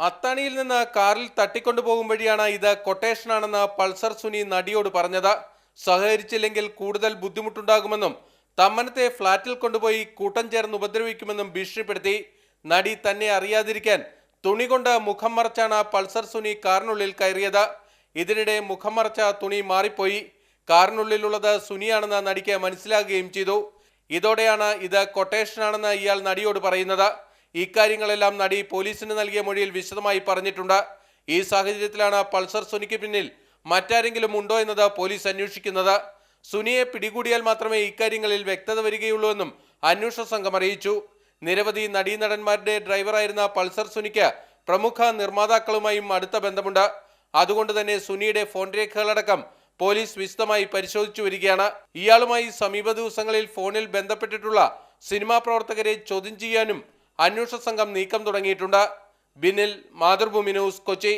അത്താണിയിൽ നിന്ന് കാറിൽ തട്ടിക്കൊണ്ടുപോകും വഴിയാണ് ഇത് കൊട്ടേഷനാണെന്ന് പൾസർ സുനി നടിയോട് പറഞ്ഞത്. സഹകരിച്ചില്ലെങ്കിൽ കൂടുതൽ ബുദ്ധിമുട്ടുണ്ടാകുമെന്നും തമ്മനത്തെ ഫ്ളാറ്റിൽ കൊണ്ടുപോയി കൂട്ടം ചേർന്ന് ഉപദ്രവിക്കുമെന്നും ഭീഷണിപ്പെടുത്തി. നടി തന്നെ അറിയാതിരിക്കാൻ തുണി കൊണ്ട് മുഖം മറച്ചാണ് പൾസർ സുനി കാറിനുള്ളിൽ കയറിയത്. ഇതിനിടെ മുഖം മറച്ച തുണി മാറിപ്പോയി. കാറിനുള്ളിലുള്ളത് സുനിയാണെന്ന് നടിക്ക് മനസ്സിലാകുകയും ചെയ്തു. ഇതോടെയാണ് ഇത് കൊട്ടേഷനാണെന്ന് ഇയാൾ നടിയോട് പറയുന്നത്. ഇക്കാര്യങ്ങളെല്ലാം നടി പോലീസിന് നൽകിയ മൊഴിയിൽ വിശദമായി പറഞ്ഞിട്ടുണ്ട്. ഈ സാഹചര്യത്തിലാണ് പൾസർ സുനിക്ക് പിന്നിൽ മറ്റാരെങ്കിലും ഉണ്ടോ എന്നത് പോലീസ് അന്വേഷിക്കുന്നത്. സുനിയെ പിടികൂടിയാൽ മാത്രമേ ഇക്കാര്യങ്ങളിൽ വ്യക്തത വരികയുള്ളൂ എന്നും അന്വേഷണ സംഘം അറിയിച്ചു. നിരവധി നടീനടന്മാരുടെ ഡ്രൈവറായിരുന്ന പൾസർ സുനിക്ക് പ്രമുഖ നിർമ്മാതാക്കളുമായും അടുത്ത ബന്ധമുണ്ട്. അതുകൊണ്ട് തന്നെ സുനിയുടെ ഫോൺ രേഖകളടക്കം പോലീസ് വിശദമായി പരിശോധിച്ചു വരികയാണ്. ഇയാളുമായി സമീപ ദിവസങ്ങളിൽ ഫോണിൽ ബന്ധപ്പെട്ടിട്ടുള്ള സിനിമാ പ്രവർത്തകരെ ചോദ്യം ചെയ്യാനും അന്വേഷണ സംഘം നീക്കം തുടങ്ങിയിട്ടുണ്ട്. ബിനിൽ മാതൃഭൂമി ന്യൂസ് കൊച്ചി.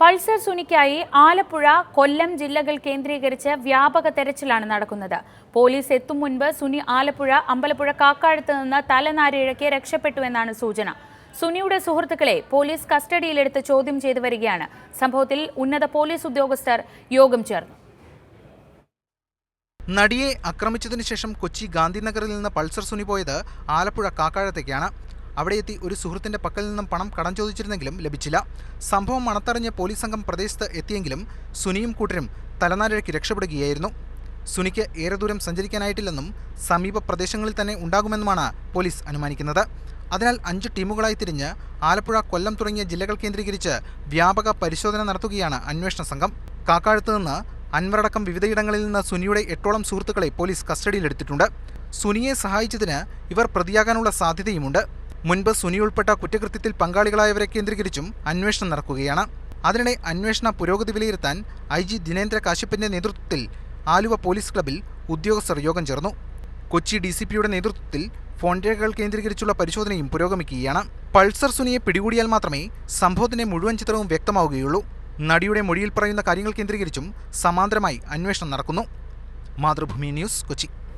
പൾസർ സുനിക്കായി ആലപ്പുഴ കൊല്ലം ജില്ലകൾ കേന്ദ്രീകരിച്ച് വ്യാപക തെരച്ചിലാണ് നടക്കുന്നത്. പോലീസ് എത്തും മുൻപ് സുനി ആലപ്പുഴ അമ്പലപ്പുഴ കാക്കാഴത്ത് നിന്ന് തലനാരിഴയ്ക്ക് രക്ഷപ്പെട്ടുവെന്നാണ് സൂചന. സുനിയുടെ സുഹൃത്തുക്കളെ പോലീസ് കസ്റ്റഡിയിലെടുത്ത് ചോദ്യം ചെയ്തു വരികയാണ്. സംഭവത്തിൽ ഉന്നത പോലീസ് ഉദ്യോഗസ്ഥർ യോഗം ചേർന്നു. നടിയെ ആക്രമിച്ചതിന് ശേഷം കൊച്ചി ഗാന്ധിനഗറിൽ നിന്ന് പൾസർ സുനി പോയത് ആലപ്പുഴ കാക്കാഴത്തേക്കാണ്. അവിടെ എത്തി ഒരു സുഹൃത്തിന്റെ പക്കൽ നിന്നും പണം കടം ചോദിച്ചിരുന്നെങ്കിലും ലഭിച്ചില്ല. സംഭവം മണത്തറിഞ്ഞ് പോലീസ് സംഘം പ്രദേശത്ത് എത്തിയെങ്കിലും സുനിയും കൂട്ടരും തലനാരിഴയ്ക്ക് രക്ഷപ്പെടുകയായിരുന്നു. സുനിക്ക് ഏറെ ദൂരം സഞ്ചരിക്കാനായിട്ടില്ലെന്നും സമീപ പ്രദേശങ്ങളിൽ തന്നെ ഉണ്ടാകുമെന്നുമാണ് പോലീസ് അനുമാനിക്കുന്നത്. അതിനാൽ അഞ്ച് ടീമുകളായി തിരിഞ്ഞ് ആലപ്പുഴ കൊല്ലം തുടങ്ങിയ ജില്ലകൾ കേന്ദ്രീകരിച്ച് വ്യാപക പരിശോധന നടത്തുകയാണ് അന്വേഷണ സംഘം. കാക്കാഴത്ത് നിന്ന് അൻവറടക്കം വിവിധയിടങ്ങളിൽ നിന്ന് സുനിയുടെ എട്ടോളം സുഹൃത്തുക്കളെ പോലീസ് കസ്റ്റഡിയിലെടുത്തിട്ടുണ്ട്. സുനിയെ സഹായിച്ചതിന് ഇവർ പ്രതിയാകാനുള്ള സാധ്യതയുമുണ്ട്. മുൻപ് സുനി ഉൾപ്പെട്ട കുറ്റകൃത്യത്തിൽ പങ്കാളികളായവരെ കേന്ദ്രീകരിച്ചും അന്വേഷണം നടക്കുകയാണ്. അതിനിടെ അന്വേഷണ പുരോഗതി വിലയിരുത്താൻ ഐ ജി ദിനേന്ദ്ര കാശ്യപ്പിന്റെ നേതൃത്വത്തിൽ ആലുവ പോലീസ് ക്ലബിൽ ഉദ്യോഗസ്ഥർ യോഗം ചേർന്നു. കൊച്ചി ഡി സി പിയുടെ നേതൃത്വത്തിൽ ഫോൺ രേഖകൾ കേന്ദ്രീകരിച്ചുള്ള പരിശോധനയും പുരോഗമിക്കുകയാണ്. പൾസർ സുനിയെ പിടികൂടിയാൽ മാത്രമേ സംഭവത്തിന്റെ മുഴുവൻ ചിത്രവും വ്യക്തമാവുകയുള്ളൂ. നടിയുടെ മൊഴിയിൽ പറയുന്ന കാര്യങ്ങൾ കേന്ദ്രീകരിച്ചും സമാന്തരമായി അന്വേഷണം നടക്കുന്നു. മാതൃഭൂമി ന്യൂസ് കൊച്ചി.